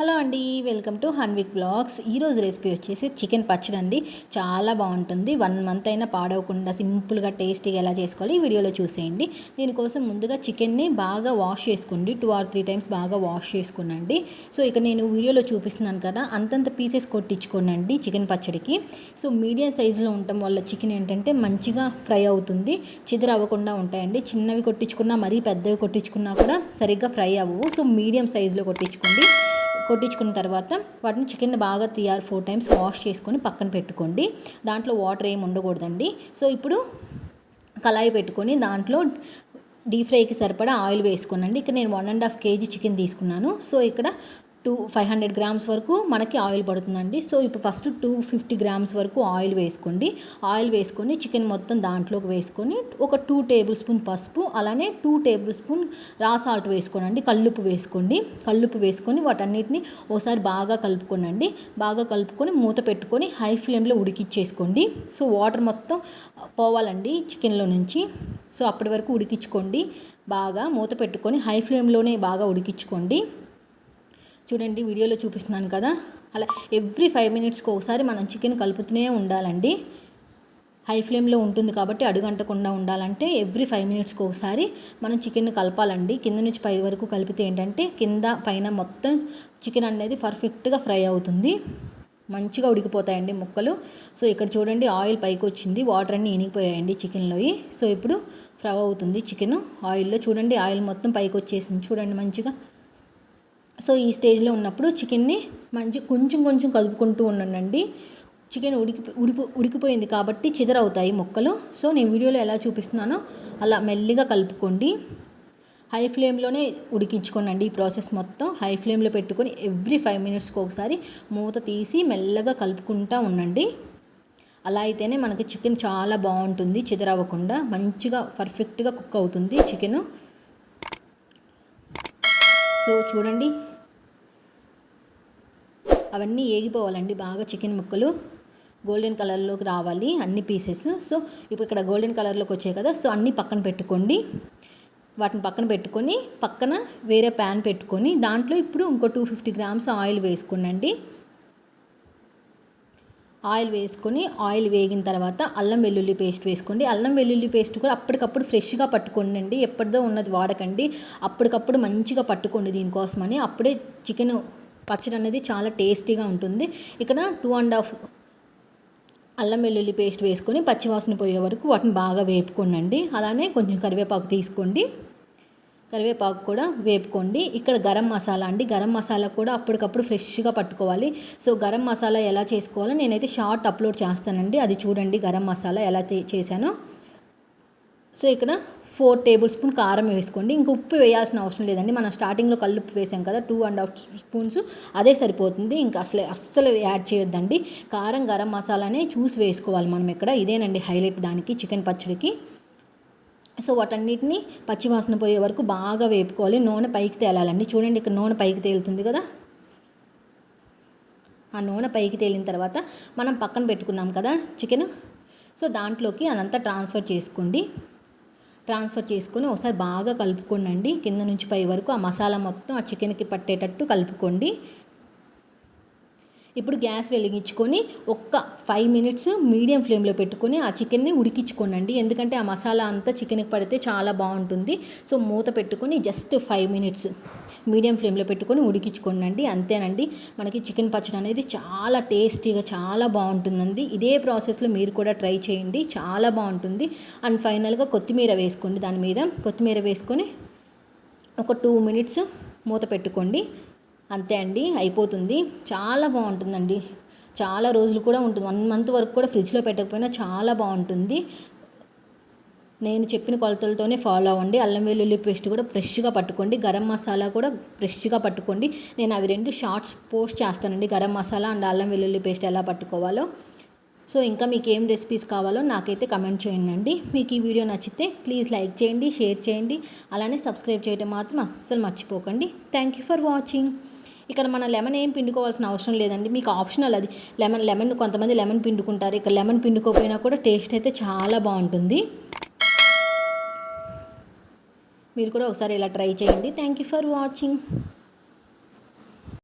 Hello అండి welcome to Hanvik blogs. ఈరోజు recipe వచ్చేసి చికెన్ పచ్చడి అండి చాలా బాగుంటుంది. వన్ మంత్ అయినా పాడవకుండా సింపుల్గా టేస్టీగా ఎలా చేసుకోవాలి ఈ వీడియోలో చూసేయండి. దీనికోసం ముందుగా చికెన్ని బాగా వాష్ చేసుకోండి. టూ ఆర్ త్రీ టైమ్స్ బాగా వాష్ చేసుకునండి. సో ఇక నేను వీడియోలో చూపిస్తున్నాను కదా అంతంత పీసెస్ కొట్టించుకోనండి చికెన్ పచ్చడికి. సో మీడియం సైజులో ఉండటం వల్ల చికెన్ ఏంటంటే మంచిగా ఫ్రై అవుతుంది. చిదర అవ్వకుండా ఉంటాయండి. చిన్నవి కొట్టించుకున్నా మరీ పెద్దవి కొట్టించుకున్నా కూడా సరిగ్గా ఫ్రై అవ్వవు. సో మీడియం సైజులో కొట్టించుకోండి. కొట్టించుకున్న తర్వాత వాటిని చికెన్ బాగా three or four times wash చేసుకొని పక్కన పెట్టుకోండి. దాంట్లో వాటర్ ఏమి ఉండకూడదండి. సో ఇప్పుడు కళాయి పెట్టుకొని దాంట్లో డీప్ ఫ్రైకి సరిపడా ఆయిల్ వేసుకోనండి. ఇక్కడ నేను one and half kg chicken తీసుకున్నాను. సో ఇక్కడ టూ ఫైవ్ హండ్రెడ్ గ్రామ్స్ వరకు మనకి ఆయిల్ పడుతుందండి. సో ఇప్పుడు ఫస్ట్ టూ ఫిఫ్టీ గ్రామ్స్ వరకు ఆయిల్ వేసుకోండి. ఆయిల్ వేసుకొని చికెన్ మొత్తం దాంట్లోకి వేసుకొని ఒక టూ టేబుల్ స్పూన్ పసుపు అలానే టూ టేబుల్ స్పూన్ రా సాల్ట్ వేసుకోనండి. కల్లుపు వేసుకోండి. కల్లుపు వేసుకొని వాటన్నిటిని ఒకసారి బాగా కలుపుకోనండి. బాగా కలుపుకొని మూత పెట్టుకొని హై ఫ్లేమ్లో ఉడికిచ్చేసుకోండి. సో వాటర్ మొత్తం పోవాలండి చికెన్లో నుంచి. సో అప్పటి వరకు ఉడికించుకోండి. బాగా మూత పెట్టుకొని హై ఫ్లేమ్లోనే బాగా ఉడికించుకోండి. చూడండి వీడియోలో చూపిస్తున్నాను కదా. అలా ఎవ్రీ ఫైవ్ మినిట్స్కి ఒకసారి మనం చికెన్ కలుపుతూనే ఉండాలండి. హై ఫ్లేమ్లో ఉంటుంది కాబట్టి అడుగంటకుండా ఉండాలంటే ఎవ్రీ ఫైవ్ మినిట్స్కి ఒకసారి మనం చికెన్ కలపాలండి. కింద నుంచి పై వరకు కలిపితే ఏంటంటే కింద పైన మొత్తం చికెన్ అనేది పర్ఫెక్ట్గా ఫ్రై అవుతుంది. మంచిగా ఉడికిపోతాయండి ముక్కలు. సో ఇక్కడ చూడండి ఆయిల్ పైకి వచ్చింది. వాటర్ అన్నీ ఇనిగిపోయాయండి చికెన్లోవి సో ఇప్పుడు ఫ్రై అవుతుంది చికెన్ ఆయిల్లో చూడండి ఆయిల్ మొత్తం పైకి వచ్చేసింది. చూడండి మంచిగా సో ఈ స్టేజ్లో ఉన్నప్పుడు చికెన్ని మంచి కొంచెం కొంచెం కలుపుకుంటూ ఉండనండి. చికెన్ ఉడికి ఉడిపో ఉడికిపోయింది కాబట్టి చిదరవుతాయి ముక్కలు. సో నేను వీడియోలో ఎలా చూపిస్తున్నానో అలా మెల్లిగా కలుపుకోండి. హై ఫ్లేమ్లోనే ఉడికించుకోనండి ఈ ప్రాసెస్ మొత్తం. హై ఫ్లేమ్లో పెట్టుకొని ఎవ్రీ ఫైవ్ మినిట్స్కి ఒకసారి మూత తీసి మెల్లగా కలుపుకుంటూ ఉండండి. అలా అయితేనే మనకి చికెన్ చాలా బాగుంటుంది చిదరవ్వకుండా. మంచిగా పర్ఫెక్ట్గా కుక్ అవుతుంది చికెను. సో చూడండి. అవన్నీ ఏగిపోవాలండి. బాగా చికెన్ ముక్కలు గోల్డెన్ కలర్లోకి రావాలి అన్ని పీసెస్. సో ఇప్పుడు ఇక్కడ గోల్డెన్ కలర్లోకి వచ్చాయి కదా సో అన్నీ పక్కన పెట్టుకోండి. వాటిని పక్కన పెట్టుకొని పక్కన వేరే ప్యాన్ పెట్టుకొని దాంట్లో ఇప్పుడు ఇంకో టూ ఫిఫ్టీ గ్రామ్స్ ఆయిల్ వేసుకోండి ఆయిల్ వేసుకొని ఆయిల్ వేగిన తర్వాత అల్లం వెల్లుల్లి పేస్ట్ వేసుకోండి. అల్లం వెల్లుల్లి పేస్ట్ కూడా అప్పటికప్పుడు ఫ్రెష్గా పట్టుకోండి ఎప్పటిదో ఉన్నది వాడకండి. అప్పటికప్పుడు మంచిగా పట్టుకోండి దీనికోసమని. అప్పుడే చికెన్ పచ్చడి అనేది చాలా టేస్టీగా ఉంటుంది. ఇక్కడ టూ అండ్ హాఫ్ అల్లం వెల్లుల్లి పేస్ట్ వేసుకొని పచ్చివాసన పోయే వరకు వాటిని బాగా వేపుకోండి అలానే కొంచెం కరివేపాకు తీసుకోండి. కరివేపాకు కూడా వేపుకోండి. ఇక్కడ గరం మసాలా అండి. గరం మసాలా కూడా అప్పటికప్పుడు ఫ్రెష్గా పట్టుకోవాలి. సో గరం మసాలా ఎలా చేసుకోవాలో నేనైతే షార్ట్ అప్లోడ్ చేస్తానండి. అది చూడండి గరం మసాలా ఎలా చేశానో. సో ఇక్కడ ఫోర్ టేబుల్ స్పూన్ కారం వేసుకోండి. ఇంక ఉప్పు వేయాల్సిన అవసరం లేదండి. మనం స్టార్టింగ్లో కల్లుప్పు వేసాం కదా టూ అండ్ హాఫ్ స్పూన్స్ అదే సరిపోతుంది. ఇంకా అసలు అస్సలు యాడ్ చేయొద్దండి. కారం గరం మసాలానే చూసి వేసుకోవాలి మనం ఇక్కడ. ఇదేనండి హైలైట్ దానికి చికెన్ పచ్చడికి. సో వాటన్నిటిని పచ్చివాసన పోయే వరకు బాగా వేపుకోవాలి. నూనె పైకి తేలాలండి. చూడండి ఇక్కడ నూనె పైకి తేలుతుంది కదా. ఆ నూనె పైకి తేలిన తర్వాత మనం పక్కన పెట్టుకున్నాం కదా చికెన్. సో దాంట్లోకి అదంతా ట్రాన్స్ఫర్ చేసుకోండి. ట్రాన్స్ఫర్ చేసుకొని ఒకసారి బాగా కలుపుకోండి కింద నుంచి పై వరకు ఆ మసాలా మొత్తం ఆ చికెన్కి పట్టేటట్టు కలుపుకోండి. ఇప్పుడు గ్యాస్ వెలిగించుకొని ఒక్క ఫైవ్ మినిట్స్ మీడియం ఫ్లేమ్లో పెట్టుకొని ఆ చికెన్ని ఉడికించుకోనండి. ఎందుకంటే ఆ మసాలా అంతా చికెన్కి పడితే చాలా బాగుంటుంది. సో మూత పెట్టుకొని జస్ట్ ఫైవ్ మినిట్స్ మీడియం ఫ్లేమ్లో పెట్టుకొని ఉడికించుకోనండి. అంతేనండి. మనకి చికెన్ పచ్చడి అనేది చాలా టేస్టీగా చాలా బాగుంటుందండి. ఇదే ప్రాసెస్లో మీరు కూడా ట్రై చేయండి. చాలా బాగుంటుంది. అండ్ ఫైనల్గా కొత్తిమీర వేసుకోండి. దాని మీద కొత్తిమీర వేసుకొని ఒక టూ మినిట్స్ మూత పెట్టుకోండి. అంతే అండి అయిపోతుంది. చాలా బాగుంటుందండి. చాలా రోజులు కూడా ఉంటుంది. వన్ మంత్ వరకు కూడా ఫ్రిడ్జ్లో పెట్టకపోయినా చాలా బాగుంటుంది. నేను చెప్పిన కొలతలతోనే ఫాలో అవ్వండి. అల్లం వెల్లుల్లి పేస్ట్ కూడా ఫ్రెష్గా పట్టుకోండి. గరం మసాలా కూడా ఫ్రెష్గా పట్టుకోండి. నేను అవి రెండు షార్ట్స్ పోస్ట్ చేస్తానండి. గరం మసాలా అండ్ అల్లం వెల్లుల్లి పేస్ట్ ఎలా పట్టుకోవాలో. సో ఇంకా మీకు ఏం రెసిపీస్ కావాలో నాకైతే కమెంట్ చేయండి మీకు ఈ వీడియో నచ్చితే ప్లీజ్ లైక్ చేయండి షేర్ చేయండి. అలానే సబ్స్క్రైబ్ చేయడం మాత్రం అస్సలు మర్చిపోకండి. Thank you for watching. ఇక్కడ మన లెమన్ ఏం పిండుకోవాల్సిన అవసరం లేదండి. మీకు ఆప్షనల్ అది. లెమన్ లెమన్ కొంతమంది లెమన్ పిండుకుంటారు. ఇక్కడ లెమన్ పిండుకోకపోయినా కూడా టేస్ట్ అయితే చాలా బాగుంటుంది. మీరు కూడా ఒకసారి ఇలా ట్రై చేయండి. Thank you for watching